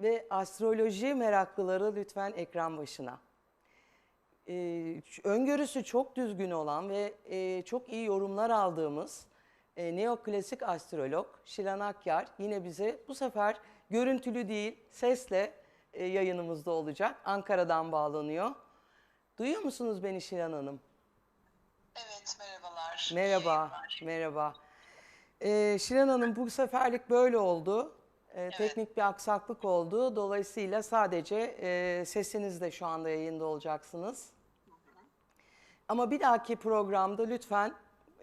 ve astroloji meraklıları lütfen ekran başına. Ee, öngörüsü çok düzgün olan ve e, çok iyi yorumlar aldığımız e, neoklasik astrolog Şilan Akyar yine bize bu sefer görüntülü değil sesle e, yayınımızda olacak. Ankara'dan bağlanıyor. Duyuyor musunuz beni Şilan Hanım? Evet, merhabalar. Merhaba, merhaba. Ee, Şilan Hanım bu seferlik böyle oldu. Ee, Teknik bir aksaklık oldu. Dolayısıyla sadece e, sesinizle şu anda yayında olacaksınız. Ama bir dahaki programda lütfen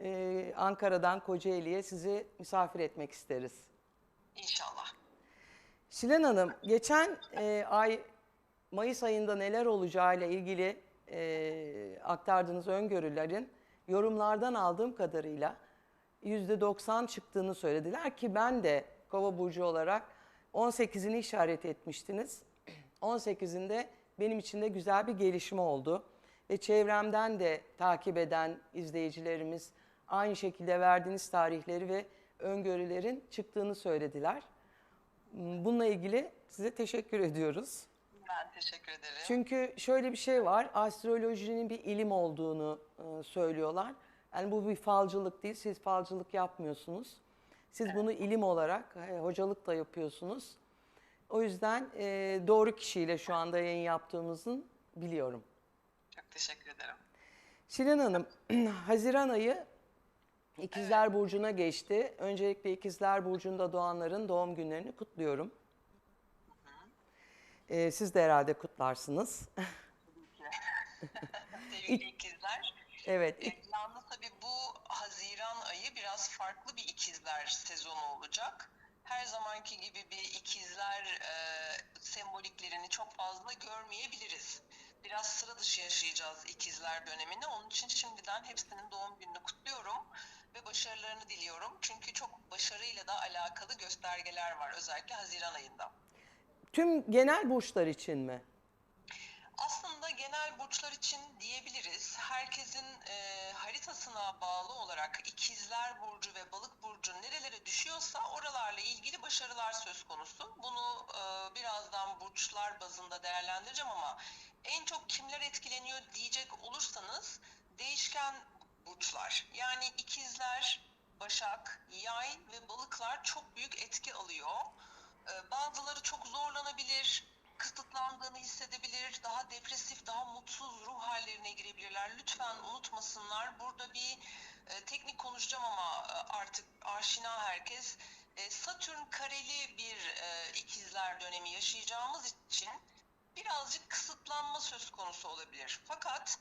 e, Ankara'dan Kocaeli'ye sizi misafir etmek isteriz. İnşallah. Şilan Hanım, geçen e, ay Mayıs ayında neler olacağıyla ilgili e, aktardığınız öngörülerin yorumlardan aldığım kadarıyla %90 çıktığını söylediler ki ben de Kova burcu olarak 18'ini işaret etmiştiniz. 18'inde benim için de güzel bir gelişme oldu ve çevremden de takip eden izleyicilerimiz aynı şekilde verdiğiniz tarihleri ve öngörülerin çıktığını söylediler. Bununla ilgili size teşekkür ediyoruz. Ben teşekkür ederim. Çünkü şöyle bir şey var, astrolojinin bir ilim olduğunu e, söylüyorlar. Yani bu bir falcılık değil, siz falcılık yapmıyorsunuz. Siz bunu ilim olarak, e, hocalık da yapıyorsunuz. O yüzden e, doğru kişiyle şu anda yayın yaptığımızın biliyorum. Çok teşekkür ederim. Şirin Hanım, Haziran ayı İkizler Burcu'na geçti. Öncelikle İkizler Burcu'nda doğanların doğum günlerini kutluyorum. Ee, siz de herhalde kutlarsınız. Sevgili ikizler. evet, yalnız tabii bu Haziran ayı biraz farklı bir ikizler sezonu olacak. Her zamanki gibi bir ikizler e, semboliklerini çok fazla görmeyebiliriz. Biraz sıra dışı yaşayacağız ikizler dönemini. Onun için şimdiden hepsinin doğum gününü kutluyorum ve başarılarını diliyorum. Çünkü çok başarıyla da alakalı göstergeler var özellikle Haziran ayında. tüm genel burçlar için mi? Aslında genel burçlar için diyebiliriz. Herkesin e, haritasına bağlı olarak ikizler burcu ve balık burcu nerelere düşüyorsa oralarla ilgili başarılar söz konusu. Bunu e, birazdan burçlar bazında değerlendireceğim ama en çok kimler etkileniyor diyecek olursanız değişken burçlar. Yani ikizler, başak, yay ve balıklar çok büyük etki alıyor. Ee, Bazıları çok zorlanabilir, kısıtlandığını hissedebilir, daha depresif, daha mutsuz ruh hallerine girebilirler. Lütfen unutmasınlar. Burada bir e, teknik konuşacağım ama e, artık aşina herkes. E, Satürn kareli bir e, ikizler dönemi yaşayacağımız için birazcık kısıtlanma söz konusu olabilir. Fakat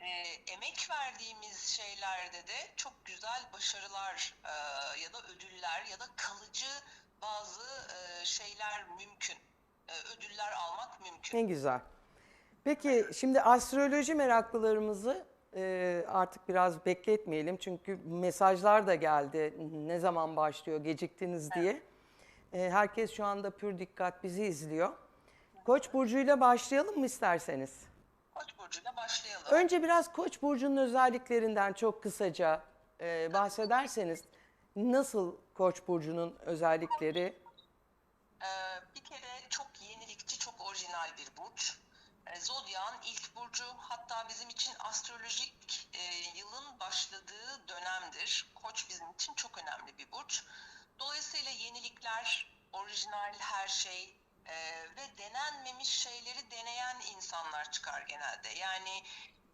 e, emek verdiğimiz şeylerde de çok güzel başarılar e, ya da ödüller ya da kalıcı bazı e, şeyler mümkün. E, ödüller almak mümkün. Ne güzel. Peki şimdi astroloji meraklılarımızı e, artık biraz bekletmeyelim. Çünkü mesajlar da geldi. Ne zaman başlıyor, geciktiniz diye. E, herkes şu anda pür dikkat bizi izliyor. Koç burcuyla başlayalım mı isterseniz? Koç burcuyla başlayalım. Önce biraz Koç burcunun özelliklerinden çok kısaca e, bahsederseniz nasıl Koç burcunun özellikleri? Ee, bir kere çok yenilikçi, çok orijinal bir burç. Zodya'nın ilk burcu hatta bizim için astrolojik e, yılın başladığı dönemdir. Koç bizim için çok önemli bir burç. Dolayısıyla yenilikler, orijinal her şey e, ve denenmemiş şeyleri deneyen insanlar çıkar genelde. Yani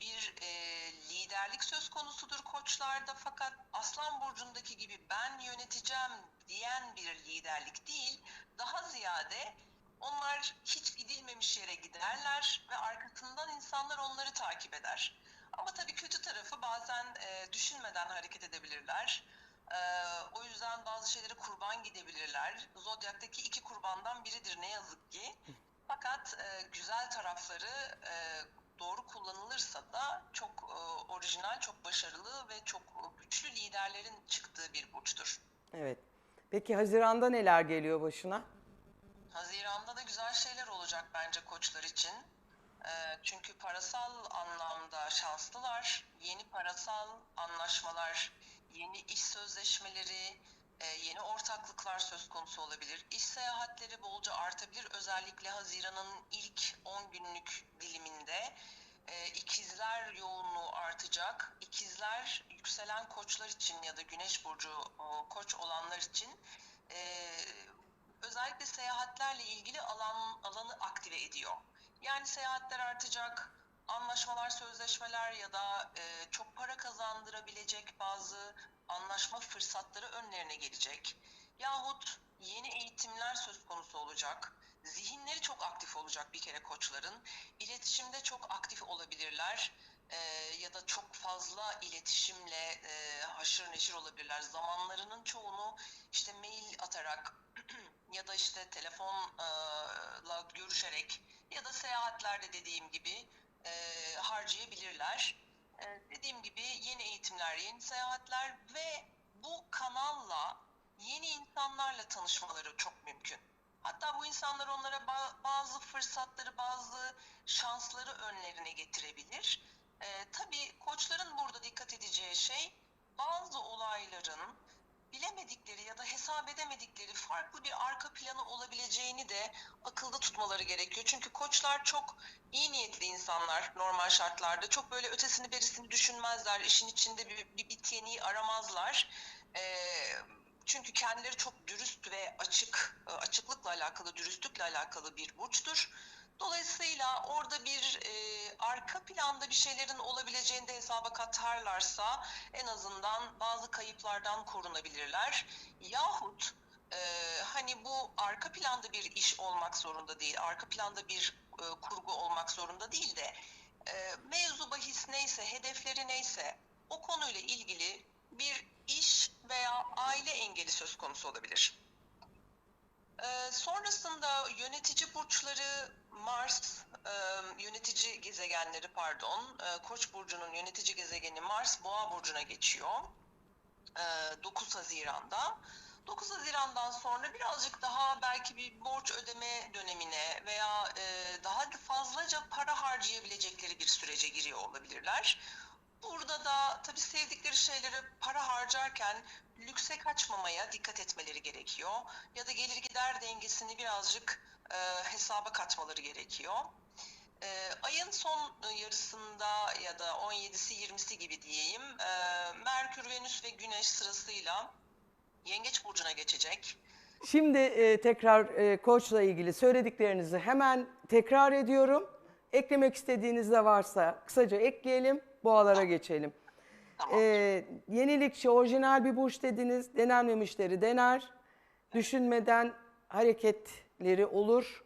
bir e, liderlik söz konusudur koçlarda fakat Aslan Burcu'ndaki gibi ben yöneteceğim diyen bir liderlik değil, daha ziyade onlar hiç gidilmemiş yere giderler ve arkasından insanlar onları takip eder. Ama tabii kötü tarafı bazen e, düşünmeden hareket edebilirler. E, o yüzden bazı şeylere kurban gidebilirler. Zodyak'taki iki kurbandan biridir ne yazık ki. Fakat e, güzel tarafları e, doğru kullanılırsa da çok e, orijinal, çok başarılı ve çok güçlü liderlerin çıktığı bir burçtur. Evet. Peki Haziran'da neler geliyor başına? Haziran'da da güzel şeyler olacak bence koçlar için. E, çünkü parasal anlamda şanslılar. Yeni parasal anlaşmalar, yeni iş sözleşmeleri, e, yeni ortaklıklar söz konusu olabilir. İş seyahatleri bolca artabilir. Özellikle Haziran'ın ilk 10 günlük diliminde e, ikizler yoğunluğu artacak. İkizler yükselen koçlar için ya da güneş burcu koç olanlar için e, özellikle seyahatlerle ilgili alan alanı aktive ediyor. Yani seyahatler artacak, anlaşmalar, sözleşmeler ya da e, çok para kazandırabilecek bazı anlaşma fırsatları önlerine gelecek. Yahut yeni eğitimler söz konusu olacak. Zihinleri çok aktif olacak bir kere koçların. İletişimde çok aktif olabilirler. E, ya da çok fazla iletişimle e, haşır neşir olabilirler. Zamanlarının çoğunu işte mail atarak ya da işte telefonla görüşerek ya da seyahatlerde dediğim gibi harcayabilirler. Dediğim gibi yeni eğitimler, yeni seyahatler ve bu kanalla yeni insanlarla tanışmaları çok mümkün. Hatta bu insanlar onlara ba- bazı fırsatları, bazı şansları önlerine getirebilir. E, tabii koçların burada dikkat edeceği şey bazı olayların bilemedikleri ya da hesap edemedikleri farklı bir arka planı olabileceğini de akılda tutmaları gerekiyor. Çünkü koçlar çok iyi niyetli insanlar normal şartlarda. Çok böyle ötesini berisini düşünmezler. İşin içinde bir, bir bit aramazlar. Ee, çünkü kendileri çok dürüst ve açık, e, açıklıkla alakalı, dürüstlükle alakalı bir burçtur. Dolayısıyla orada bir e, arka planda bir şeylerin olabileceğini de hesaba katarlarsa en azından bazı kayıplardan korunabilirler. Yahut e, hani bu arka planda bir iş olmak zorunda değil, arka planda bir e, kurgu olmak zorunda değil de e, mevzu bahis neyse, hedefleri neyse o konuyla ilgili bir iş veya aile engeli söz konusu olabilir. Ee, sonrasında yönetici burçları Mars, e, yönetici gezegenleri pardon, e, Koç burcunun yönetici gezegeni Mars Boğa burcuna geçiyor. E, 9 Haziran'da. 9 Haziran'dan sonra birazcık daha belki bir borç ödeme dönemine veya e, daha fazlaca para harcayabilecekleri bir sürece giriyor olabilirler. Burada da tabii sevdikleri şeyleri para harcarken lükse kaçmamaya dikkat etmeleri gerekiyor. Ya da gelir gider dengesini birazcık e, hesaba katmaları gerekiyor. E, ayın son yarısında ya da 17'si 20'si gibi diyeyim e, Merkür, Venüs ve Güneş sırasıyla Yengeç Burcu'na geçecek. Şimdi e, tekrar e, koçla ilgili söylediklerinizi hemen tekrar ediyorum. Eklemek istediğiniz de varsa kısaca ekleyelim, boğalara geçelim. Tamam. E, yenilikçi, orijinal bir burç dediniz. Denenmemişleri dener. Düşünmeden hareketleri olur.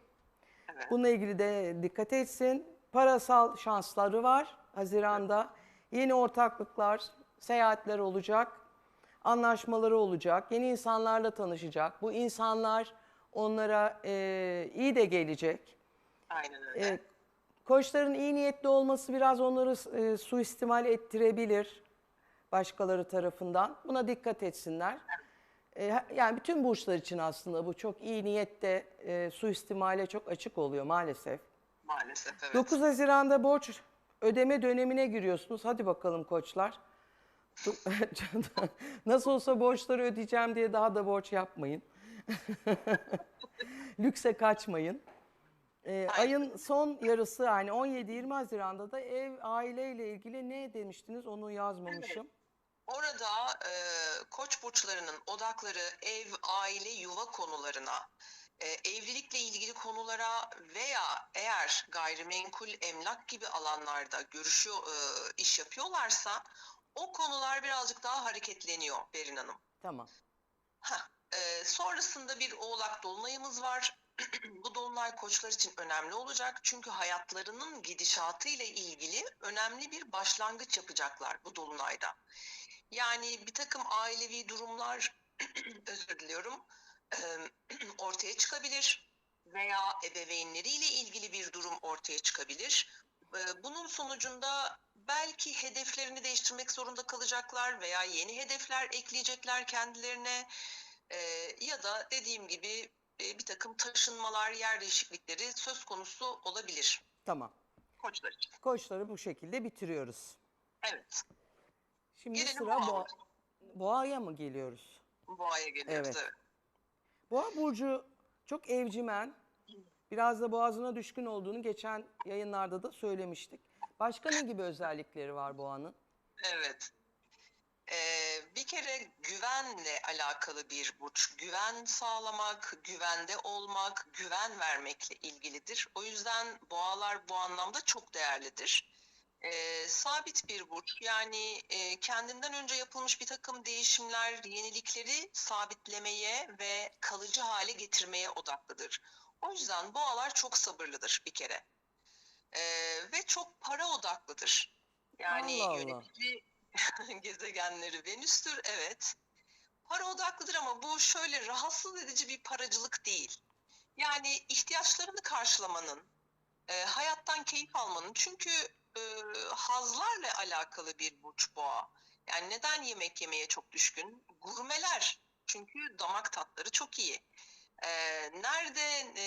Evet. Bununla ilgili de dikkat etsin. Parasal şansları var Haziran'da. Yeni ortaklıklar, seyahatler olacak. Anlaşmaları olacak. Yeni insanlarla tanışacak. Bu insanlar onlara e, iyi de gelecek. Aynen öyle. E, koçların iyi niyetli olması biraz onları e, suistimal ettirebilir başkaları tarafından. Buna dikkat etsinler. E, ha- yani bütün burçlar için aslında bu çok iyi niyette e, suistimale çok açık oluyor maalesef. Maalesef evet. 9 Haziran'da borç ödeme dönemine giriyorsunuz. Hadi bakalım koçlar. Nasıl olsa borçları ödeyeceğim diye daha da borç yapmayın. Lükse kaçmayın. Ee, ayın son yarısı yani 17-20 Haziran'da da ev aileyle ilgili ne demiştiniz onu yazmamışım. Orada e, koç burçlarının odakları ev, aile, yuva konularına, e, evlilikle ilgili konulara veya eğer gayrimenkul, emlak gibi alanlarda görüşüyor, e, iş yapıyorlarsa o konular birazcık daha hareketleniyor Berin Hanım. Tamam. Heh, e, sonrasında bir oğlak dolunayımız var. Bu dolunay koçlar için önemli olacak çünkü hayatlarının gidişatı ile ilgili önemli bir başlangıç yapacaklar bu dolunayda. Yani bir takım ailevi durumlar özür diliyorum ortaya çıkabilir veya ebeveynleriyle ilgili bir durum ortaya çıkabilir. Bunun sonucunda belki hedeflerini değiştirmek zorunda kalacaklar veya yeni hedefler ekleyecekler kendilerine ya da dediğim gibi bir takım taşınmalar, yer değişiklikleri söz konusu olabilir Tamam. koçlar için. Koçları bu şekilde bitiriyoruz. Evet. Şimdi Gelelim sıra boğa. boğa, boğaya mı geliyoruz? boğaya geliyoruz. Evet. evet. Boğa burcu çok evcimen. Biraz da boğazına düşkün olduğunu geçen yayınlarda da söylemiştik. Başka ne gibi özellikleri var boğanın? Evet. Ee, bir kere güvenle alakalı bir burç. Güven sağlamak, güvende olmak, güven vermekle ilgilidir. O yüzden boğalar bu anlamda çok değerlidir. Ee, sabit bir burç yani e, kendinden önce yapılmış bir takım değişimler, yenilikleri sabitlemeye ve kalıcı hale getirmeye odaklıdır. O yüzden boğalar çok sabırlıdır bir kere. Ee, ve çok para odaklıdır. Yani Allah Allah. yönetici gezegenleri Venüs'tür evet. Para odaklıdır ama bu şöyle rahatsız edici bir paracılık değil. Yani ihtiyaçlarını karşılamanın, e, hayattan keyif almanın çünkü e, hazlarla alakalı bir burç boğa. Yani neden yemek yemeye çok düşkün? Gurmeler. Çünkü damak tatları çok iyi. E, nerede e,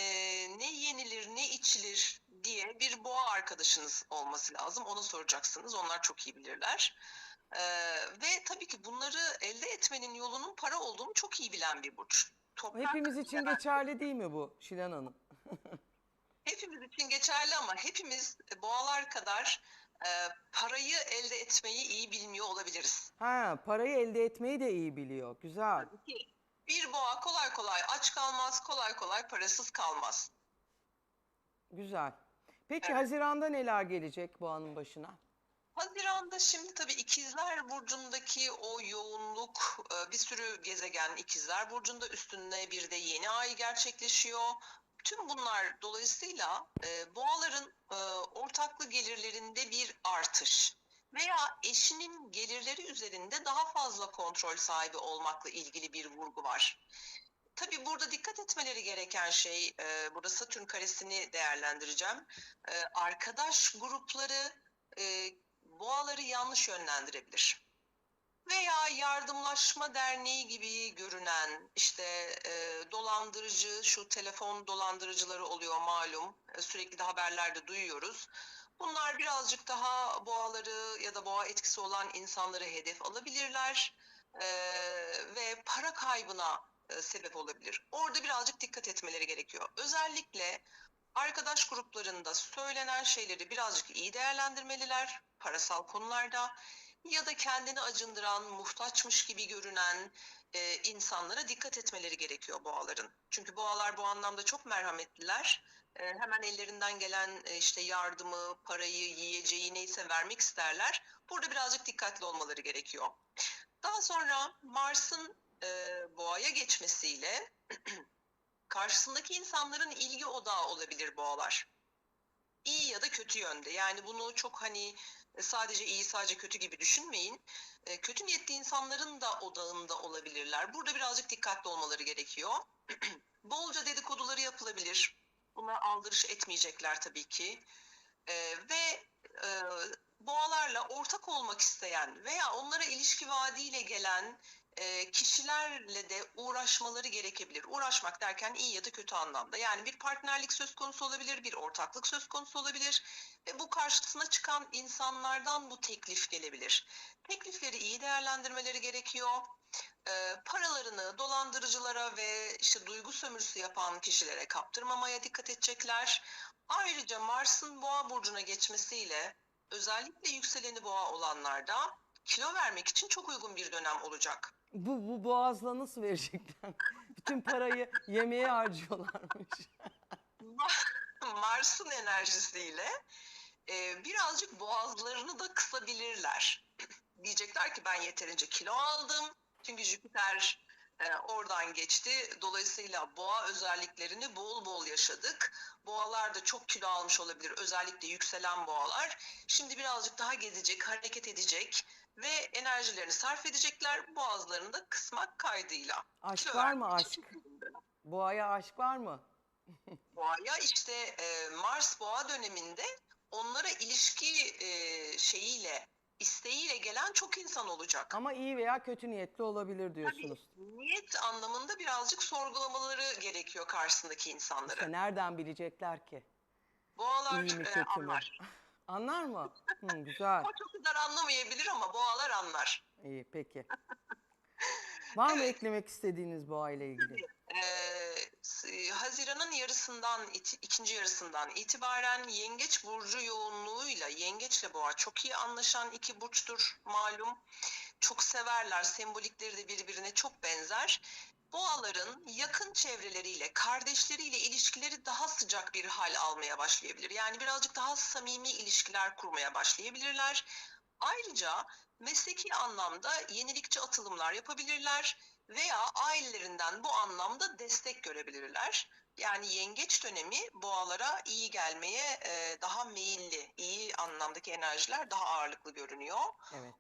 ne yenilir ne içilir diye bir boğa arkadaşınız olması lazım. Ona soracaksınız. Onlar çok iyi bilirler. E, ve tabii ki bunları elde etmenin yolunun para olduğunu çok iyi bilen bir burç. Toprak Hepimiz için geçerli değil mi bu Şilan Hanım? Hepimiz için geçerli ama hepimiz boğalar kadar e, parayı elde etmeyi iyi bilmiyor olabiliriz. Ha, parayı elde etmeyi de iyi biliyor. Güzel. Bir boğa kolay kolay aç kalmaz, kolay kolay parasız kalmaz. Güzel. Peki Evet. Haziran'da neler gelecek boğanın başına? Haziran'da şimdi tabii ikizler burcundaki o yoğunluk e, bir sürü gezegen ikizler burcunda üstünde bir de yeni ay gerçekleşiyor. Tüm bunlar dolayısıyla e, boğaların e, ortaklı gelirlerinde bir artış veya eşinin gelirleri üzerinde daha fazla kontrol sahibi olmakla ilgili bir vurgu var. Tabii burada dikkat etmeleri gereken şey, e, burada Satürn karesini değerlendireceğim. E, arkadaş grupları e, boğaları yanlış yönlendirebilir. Veya yardımlaşma derneği gibi görünen işte e, dolandırıcı, şu telefon dolandırıcıları oluyor malum. E, sürekli de haberlerde duyuyoruz. Bunlar birazcık daha boğaları ya da boğa etkisi olan insanları hedef alabilirler E, ve para kaybına e, sebep olabilir. Orada birazcık dikkat etmeleri gerekiyor. Özellikle arkadaş gruplarında söylenen şeyleri birazcık iyi değerlendirmeliler parasal konularda ya da kendini acındıran, muhtaçmış gibi görünen e, insanlara dikkat etmeleri gerekiyor boğaların. Çünkü boğalar bu anlamda çok merhametliler. E, hemen ellerinden gelen e, işte yardımı, parayı, yiyeceği neyse vermek isterler. Burada birazcık dikkatli olmaları gerekiyor. Daha sonra Mars'ın e, boğaya geçmesiyle karşısındaki insanların ilgi odağı olabilir boğalar. İyi ya da kötü yönde. Yani bunu çok hani sadece iyi sadece kötü gibi düşünmeyin. E, Kötü niyetli insanların da odağında olabilirler. Burada birazcık dikkatli olmaları gerekiyor. Bolca dedikoduları yapılabilir. Buna aldırış etmeyecekler tabii ki. E, ve e, boğalarla ortak olmak isteyen veya onlara ilişki vaadiyle gelen e, kişilerle de uğraşmaları gerekebilir. Uğraşmak derken iyi ya da kötü anlamda. Yani bir partnerlik söz konusu olabilir, bir ortaklık söz konusu olabilir ve bu karşısına çıkan insanlardan bu teklif gelebilir. Teklifleri iyi değerlendirmeleri gerekiyor. E, paralarını dolandırıcılara ve işte duygu sömürüsü yapan kişilere kaptırmamaya dikkat edecekler. Ayrıca Mars'ın Boğa burcuna geçmesiyle özellikle yükseleni Boğa olanlarda kilo vermek için çok uygun bir dönem olacak. Bu, bu boğazla nasıl verecekler? Bütün parayı yemeğe harcıyorlarmış. Mars'ın enerjisiyle e, birazcık boğazlarını da kısabilirler. Diyecekler ki ben yeterince kilo aldım. Çünkü Jüpiter e, oradan geçti. Dolayısıyla boğa özelliklerini bol bol yaşadık. Boğalar da çok kilo almış olabilir. Özellikle yükselen boğalar. Şimdi birazcık daha gezecek, hareket edecek ve enerjilerini sarf edecekler. Boğazlarını da kısmak kaydıyla. Aşk Kilo var mı aşk? Boğaya aşk var mı? Boğa'ya işte e, Mars Boğa döneminde onlara ilişki e, şeyiyle, isteğiyle gelen çok insan olacak. Ama iyi veya kötü niyetli olabilir diyorsunuz. Niyet anlamında birazcık sorgulamaları gerekiyor karşısındaki insanları. İşte nereden bilecekler ki? Boğalar İyi mi e, kötü anlar. Anlar mı? Hı, güzel. O çok kadar anlamayabilir ama boğalar anlar. İyi peki. Var mı eklemek istediğiniz bu aile ilgili? Ee, Haziran'ın yarısından, ikinci yarısından itibaren Yengeç burcu yoğunluğuyla Yengeçle Boğa çok iyi anlaşan iki burçtur malum. Çok severler, sembolikleri de birbirine çok benzer. Boğaların yakın çevreleriyle, kardeşleriyle ilişkileri daha sıcak bir hal almaya başlayabilir. Yani birazcık daha samimi ilişkiler kurmaya başlayabilirler. Ayrıca mesleki anlamda yenilikçi atılımlar yapabilirler veya ailelerinden bu anlamda destek görebilirler. Yani yengeç dönemi boğalara iyi gelmeye e, daha meyilli, iyi anlamdaki enerjiler daha ağırlıklı görünüyor. Evet.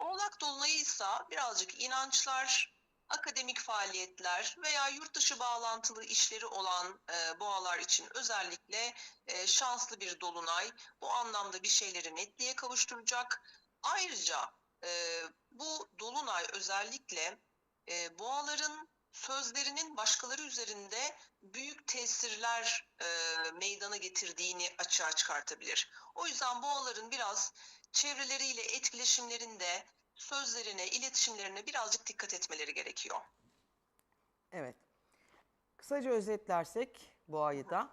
Oğlak Dolunay'ı ise birazcık inançlar, akademik faaliyetler veya yurt dışı bağlantılı işleri olan e, boğalar için özellikle e, şanslı bir dolunay. Bu anlamda bir şeyleri netliğe kavuşturacak. Ayrıca e, bu dolunay özellikle e, boğaların sözlerinin başkaları üzerinde büyük tesirler e, meydana getirdiğini açığa çıkartabilir. O yüzden boğaların biraz çevreleriyle etkileşimlerinde sözlerine, iletişimlerine birazcık dikkat etmeleri gerekiyor. Evet. Kısaca özetlersek bu ayı da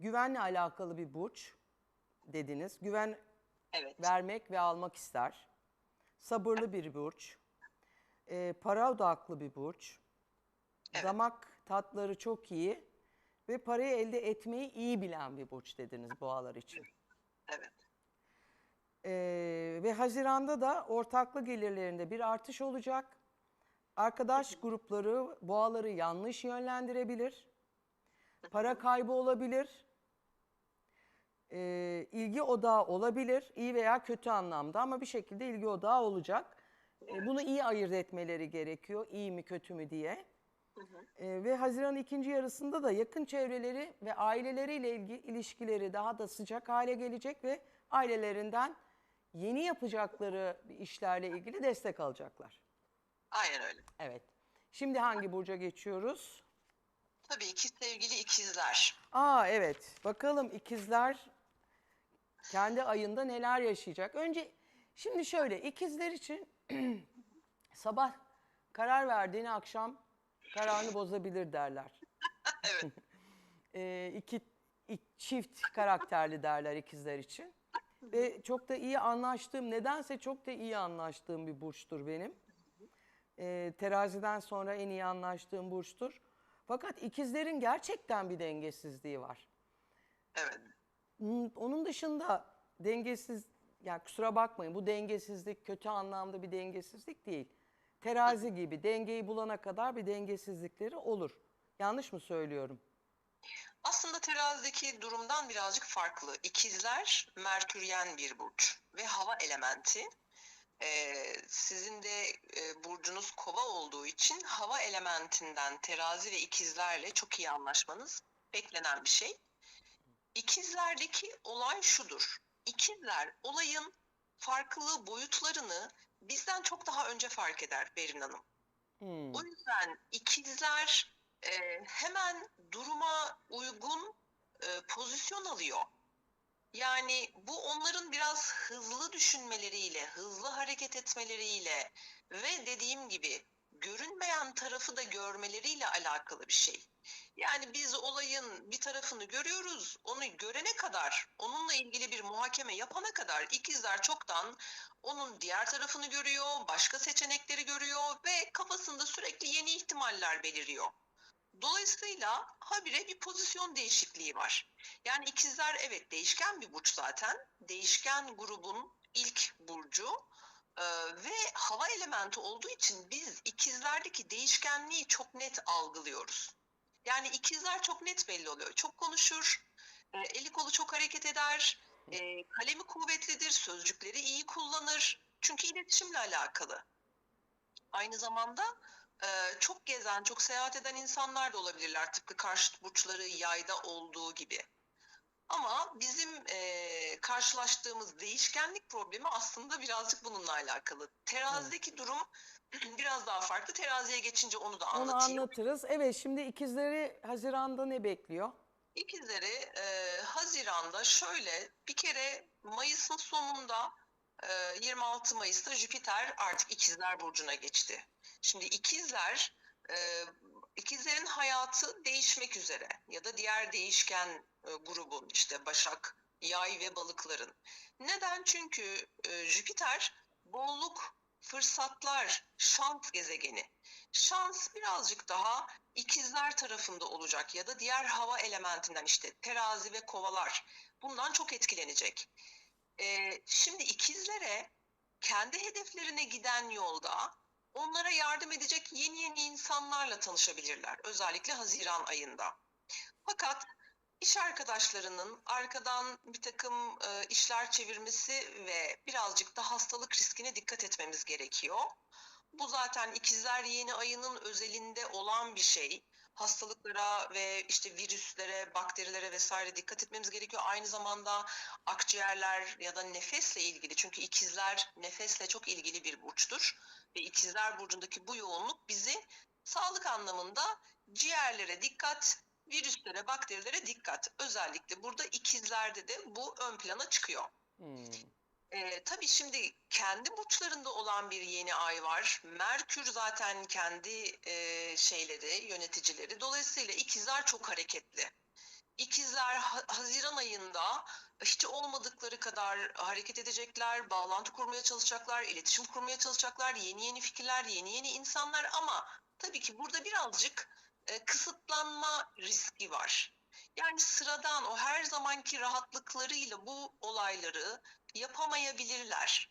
güvenle alakalı bir burç dediniz. Güven Evet. vermek ve almak ister. Sabırlı bir burç. Ee, para odaklı bir burç. Evet. Damak tatları çok iyi ve parayı elde etmeyi iyi bilen bir burç dediniz boğalar için. Evet. Ee, ve Haziran'da da ortaklı gelirlerinde bir artış olacak. Arkadaş grupları boğaları yanlış yönlendirebilir. Para kaybı olabilir. Ee, ilgi odağı olabilir. iyi veya kötü anlamda ama bir şekilde ilgi odağı olacak. Ee, bunu iyi ayırt etmeleri gerekiyor. iyi mi kötü mü diye. Ee, ve Haziran ikinci yarısında da yakın çevreleri ve aileleriyle ilgi, ilişkileri daha da sıcak hale gelecek ve ailelerinden yeni yapacakları işlerle ilgili destek alacaklar. Aynen öyle. Evet. Şimdi hangi burca geçiyoruz? Tabii ki sevgili ikizler. Aa evet. Bakalım ikizler kendi ayında neler yaşayacak. Önce şimdi şöyle ikizler için sabah karar verdiğini akşam kararını bozabilir derler. Evet. İki, iki çift karakterli derler ikizler için. Ve çok da iyi anlaştığım, nedense çok da iyi anlaştığım bir burçtur benim. Ee, teraziden sonra en iyi anlaştığım burçtur. Fakat ikizlerin gerçekten bir dengesizliği var. Evet. Hmm, Onun dışında dengesiz, yani kusura bakmayın bu dengesizlik kötü anlamda bir dengesizlik değil. Terazi gibi dengeyi bulana kadar bir dengesizlikleri olur. Yanlış mı söylüyorum? Aslında terazideki durumdan birazcık farklı. İkizler Merküryen bir burç ve hava elementi. Ee, sizin de e, burcunuz kova olduğu için hava elementinden terazi ve ikizlerle çok iyi anlaşmanız beklenen bir şey. İkizlerdeki olay şudur. İkizler olayın farklı boyutlarını bizden çok daha önce fark eder Berin Hanım. Hmm. O yüzden ikizler e, hemen duruma uygun e, pozisyon alıyor. Yani bu onların biraz hızlı düşünmeleriyle, hızlı hareket etmeleriyle ve dediğim gibi görünmeyen tarafı da görmeleriyle alakalı bir şey. Yani biz olayın bir tarafını görüyoruz, onu görene kadar, onunla ilgili bir muhakeme yapana kadar ikizler çoktan onun diğer tarafını görüyor, başka seçenekleri görüyor ve kafasında sürekli yeni ihtimaller beliriyor. Dolayısıyla habire bir pozisyon değişikliği var. Yani ikizler evet değişken bir burç zaten. Değişken grubun ilk burcu Ee, ve hava elementi olduğu için biz ikizlerdeki değişkenliği çok net algılıyoruz. Yani ikizler çok net belli oluyor. Çok konuşur, e, eli kolu çok hareket eder, e, kalemi kuvvetlidir, sözcükleri iyi kullanır. Çünkü iletişimle alakalı. Aynı zamanda çok gezen, çok seyahat eden insanlar da olabilirler. Tıpkı karşıt burçları yayda olduğu gibi. Ama bizim e, karşılaştığımız değişkenlik problemi aslında birazcık bununla alakalı. Terazideki durum biraz daha farklı. Teraziye geçince onu da Onu anlatayım. anlatırız. Evet şimdi ikizleri Haziran'da ne bekliyor? İkizleri e, Haziran'da şöyle bir kere Mayıs'ın sonunda e, 26 Mayıs'ta Jüpiter artık İkizler Burcu'na geçti. Şimdi ikizler, e, ikizlerin hayatı değişmek üzere ya da diğer değişken e, grubun işte Başak, Yay ve balıkların. Neden? Çünkü e, Jüpiter bolluk, fırsatlar, şans gezegeni. Şans birazcık daha ikizler tarafında olacak ya da diğer hava elementinden işte terazi ve kovalar bundan çok etkilenecek. Ee, şimdi ikizlere kendi hedeflerine giden yolda onlara yardım edecek yeni yeni insanlarla tanışabilirler. Özellikle Haziran ayında. Fakat iş arkadaşlarının arkadan bir takım e, işler çevirmesi ve birazcık da hastalık riskine dikkat etmemiz gerekiyor. Bu zaten ikizler yeni ayının özelinde olan bir şey. Hastalıklara ve işte virüslere, bakterilere vesaire dikkat etmemiz gerekiyor. Aynı zamanda akciğerler ya da nefesle ilgili çünkü ikizler nefesle çok ilgili bir burçtur ve ikizler burcundaki bu yoğunluk bizi sağlık anlamında ciğerlere dikkat, virüslere, bakterilere dikkat. Özellikle burada ikizlerde de bu ön plana çıkıyor. Hmm. Ee, tabii şimdi kendi burçlarında olan bir yeni ay var. Merkür zaten kendi e, şeyleri, yöneticileri. Dolayısıyla ikizler çok hareketli. İkizler Ha- Haziran ayında hiç olmadıkları kadar hareket edecekler, bağlantı kurmaya çalışacaklar, iletişim kurmaya çalışacaklar, yeni yeni fikirler, yeni yeni insanlar ama tabii ki burada birazcık e, kısıtlanma riski var. Yani sıradan o her zamanki rahatlıklarıyla bu olayları yapamayabilirler.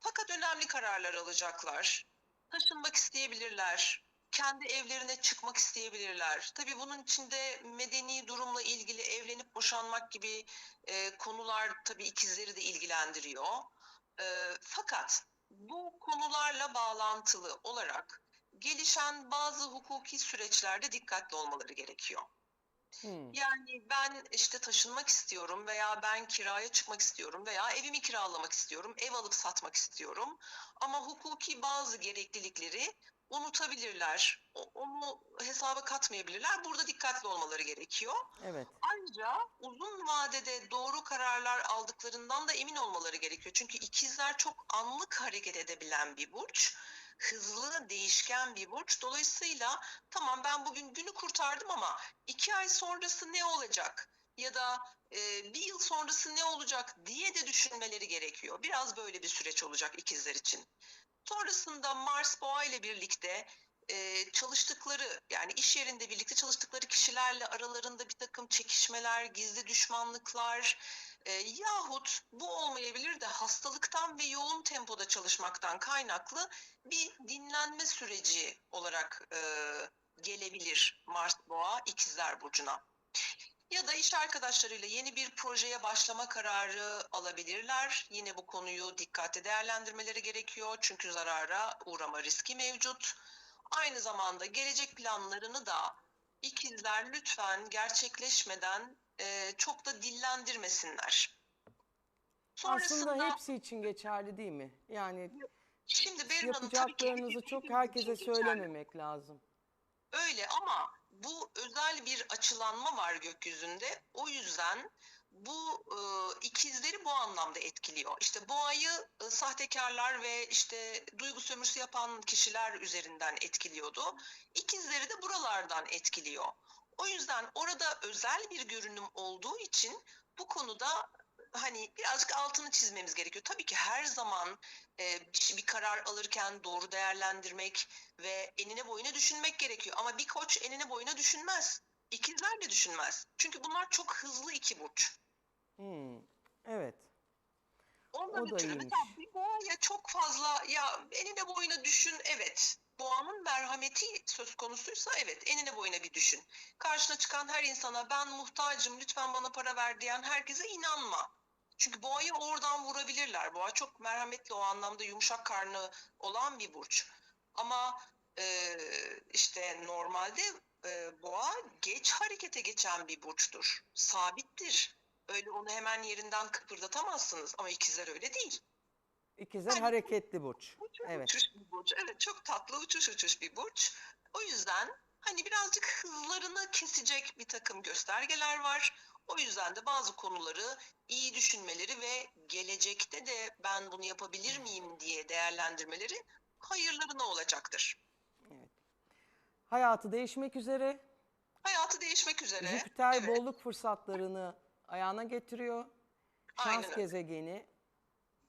Fakat önemli kararlar alacaklar. Taşınmak isteyebilirler. Kendi evlerine çıkmak isteyebilirler. Tabii bunun içinde medeni durumla ilgili evlenip boşanmak gibi e, konular tabii ikizleri de ilgilendiriyor. E, fakat bu konularla bağlantılı olarak gelişen bazı hukuki süreçlerde dikkatli olmaları gerekiyor. Hmm. Yani ben işte taşınmak istiyorum veya ben kiraya çıkmak istiyorum veya evimi kiralamak istiyorum, ev alıp satmak istiyorum. Ama hukuki bazı gereklilikleri unutabilirler, onu hesaba katmayabilirler. Burada dikkatli olmaları gerekiyor. Evet. Ayrıca uzun vadede doğru kararlar aldıklarından da emin olmaları gerekiyor. Çünkü ikizler çok anlık hareket edebilen bir burç. Hızlı, değişken bir burç. Dolayısıyla tamam ben bugün günü kurtardım ama iki ay sonrası ne olacak? Ya da e, bir yıl sonrası ne olacak diye de düşünmeleri gerekiyor. Biraz böyle bir süreç olacak ikizler için. Sonrasında Mars Boğa ile birlikte e, çalıştıkları yani iş yerinde birlikte çalıştıkları kişilerle aralarında bir takım çekişmeler, gizli düşmanlıklar e, yahut bu olmayabilir de hastalıktan ve yoğun tempoda çalışmaktan kaynaklı bir dinlenme süreci olarak e, gelebilir Mars Boğa İkizler Burcu'na. Ya da iş arkadaşlarıyla yeni bir projeye başlama kararı alabilirler. Yine bu konuyu dikkatli değerlendirmeleri gerekiyor. Çünkü zarara uğrama riski mevcut. Aynı zamanda gelecek planlarını da ikizler lütfen gerçekleşmeden e, çok da dillendirmesinler. Aslında hepsi için geçerli değil mi? Yani şimdi Berin Hanım tabii ki yapacaklarınızı hepimiz çok herkese söylememek lazım. Öyle ama bu özel bir açılanma var gökyüzünde. O yüzden bu e, ikizleri bu anlamda etkiliyor. İşte boğayı e, sahtekarlar ve işte duygu sömürüsü yapan kişiler üzerinden etkiliyordu. İkizleri de buralardan etkiliyor. O yüzden orada özel bir görünüm olduğu için bu konuda hani birazcık altını çizmemiz gerekiyor. Tabii ki her zaman e, bir, karar alırken doğru değerlendirmek ve enine boyuna düşünmek gerekiyor. Ama bir koç enine boyuna düşünmez. İkizler de düşünmez. Çünkü bunlar çok hızlı iki burç. Hmm. Evet. Ondan O da ötürü iyiymiş. mesela bir boğaya çok fazla ya enine boyuna düşün evet. Boğanın merhameti söz konusuysa evet enine boyuna bir düşün. Karşına çıkan her insana ben muhtacım lütfen bana para ver diyen herkese inanma. Çünkü boğayı oradan vurabilirler. Boğa çok merhametli o anlamda yumuşak karnı olan bir burç. Ama e, işte normalde e, boğa geç harekete geçen bir burçtur. Sabittir. Öyle onu hemen yerinden kıpırdatamazsınız ama ikizler öyle değil. İkizler Yani- hareketli burç. Uçuş Evet. uçuş bir burç. Evet çok tatlı uçuş uçuş bir burç. O yüzden hani birazcık hızlarını kesecek bir takım göstergeler var. O yüzden de bazı konuları iyi düşünmeleri ve gelecekte de ben bunu yapabilir miyim diye değerlendirmeleri hayırlarına olacaktır. Hayatı değişmek üzere. Hayatı değişmek üzere. Jüpiter Evet, bolluk fırsatlarını ayağına getiriyor. Şans Aynen gezegeni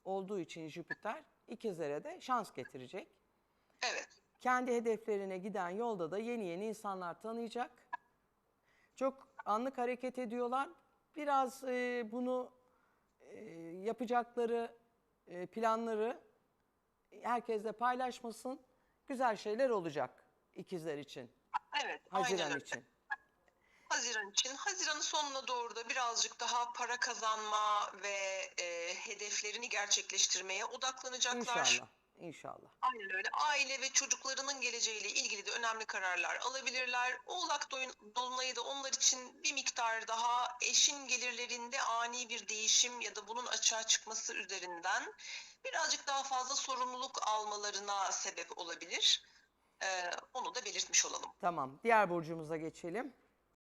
olduğu için Jüpiter ikizlere de şans getirecek. Evet. Kendi hedeflerine giden yolda da yeni yeni insanlar tanıyacak. Çok anlık hareket ediyorlar. Biraz e, bunu e, yapacakları e, planları herkesle paylaşmasın. Güzel şeyler olacak ikizler için, Evet. Haziran için. Haziran için. Haziran'ın sonuna doğru da birazcık daha para kazanma ve e, hedeflerini gerçekleştirmeye odaklanacaklar. İnşallah, inşallah. Aynen öyle. Aile ve çocuklarının geleceğiyle ilgili de önemli kararlar alabilirler. Oğlak dolunayı da onlar için bir miktar daha eşin gelirlerinde ani bir değişim ya da bunun açığa çıkması üzerinden birazcık daha fazla sorumluluk almalarına sebep olabilir. Ee, onu da belirtmiş olalım. Tamam, diğer burcumuza geçelim.